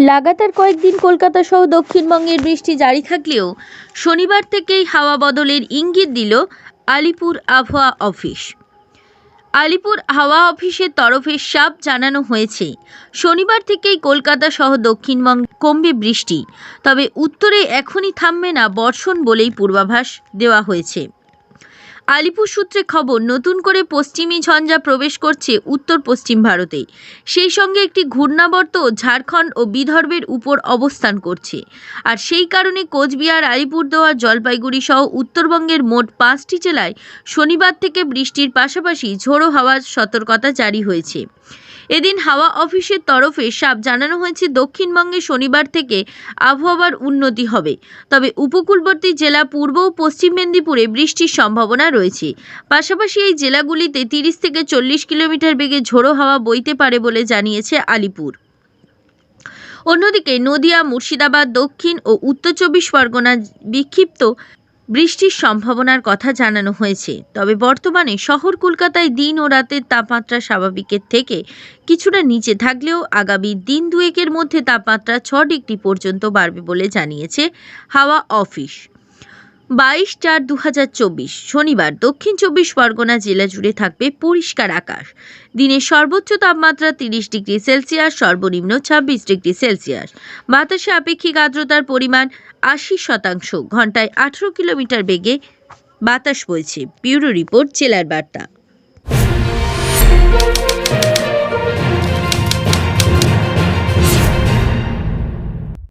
লাগাতার কয়েকদিন কলকাতা সহ দক্ষিণবঙ্গের বৃষ্টি জারি থাকলেও শনিবার থেকেই হাওয়া বদলের ইঙ্গিত দিল আলিপুর আবহাওয়া অফিস। আলিপুর হাওয়া অফিসের তরফে সাপ জানানো হয়েছে, শনিবার থেকেই কলকাতা সহ দক্ষিণবঙ্গে কমবে বৃষ্টি, তবে উত্তরে এখনই থামবে না বর্ষণ বলেই পূর্বাভাস দেওয়া হয়েছে। আলিপুর সূত্রে খবর, নতুন করে পশ্চিমী ঝঞ্ঝা প্রবেশ করছে উত্তর পশ্চিম ভারতে। সেই সঙ্গে একটি ঘূর্ণাবর্ত ঝাড়খণ্ড ও বিদর্ভের উপর অবস্থান করছে। আর সেই কারণে কোচবিহার, আলিপুরদুয়ার, জলপাইগুড়ি সহ উত্তরবঙ্গের মোট পাঁচটি জেলায় শনিবার থেকে বৃষ্টির পাশাপাশি ঝোড়ো হাওয়ার সতর্কতা জারি হয়েছে। এদিন হাওয়া অফিসের তরফে সাপ জানানো হয়েছে দক্ষিণবঙ্গে শনিবার থেকে আবহাওয়ার উন্নতি হবে। তবে উপকূলবর্তী জেলা পূর্ব ও পশ্চিম মেদিনীপুরে বৃষ্টির সম্ভাবনা রয়েছে। পাশাপাশি এই জেলাগুলিতে তিরিশ থেকে চল্লিশ কিলোমিটার বেগে ঝোড়ো হাওয়া বইতে পারে বলে জানিয়েছে আলিপুর। অন্যদিকে নদিয়া, মুর্শিদাবাদ, দক্ষিণ ও উত্তর চব্বিশ পরগনা বিক্ষিপ্ত বৃষ্টির সম্ভাবনার কথা জানানো হয়েছে। তবে বর্তমানে শহর কলকাতায় দিন ও রাতের তাপমাত্রা স্বাভাবিকের থেকে কিছুটা নিচে থাকলেও আগামী দিন দুয়েকের মধ্যে তাপমাত্রা ছ ডিগ্রি পর্যন্ত বাড়বে বলে জানিয়েছে হাওয়া অফিস। বাইশ চার দু শনিবার দক্ষিণ চব্বিশ পরগনা জেলা জুড়ে থাকবে পরিষ্কার আকাশ। দিনের সর্বোচ্চ তাপমাত্রা তিরিশ ডিগ্রি সেলসিয়াস, সর্বনিম্ন ছাব্বিশ ডিগ্রি সেলসিয়াস। বাতাসে আপেক্ষিক আর্দ্রতার পরিমাণ আশি শতাংশ, ঘন্টায় আঠেরো কিলোমিটার বেগে বাতাস বইছে। ব্যুরো রিপোর্ট জেলার বার্তা।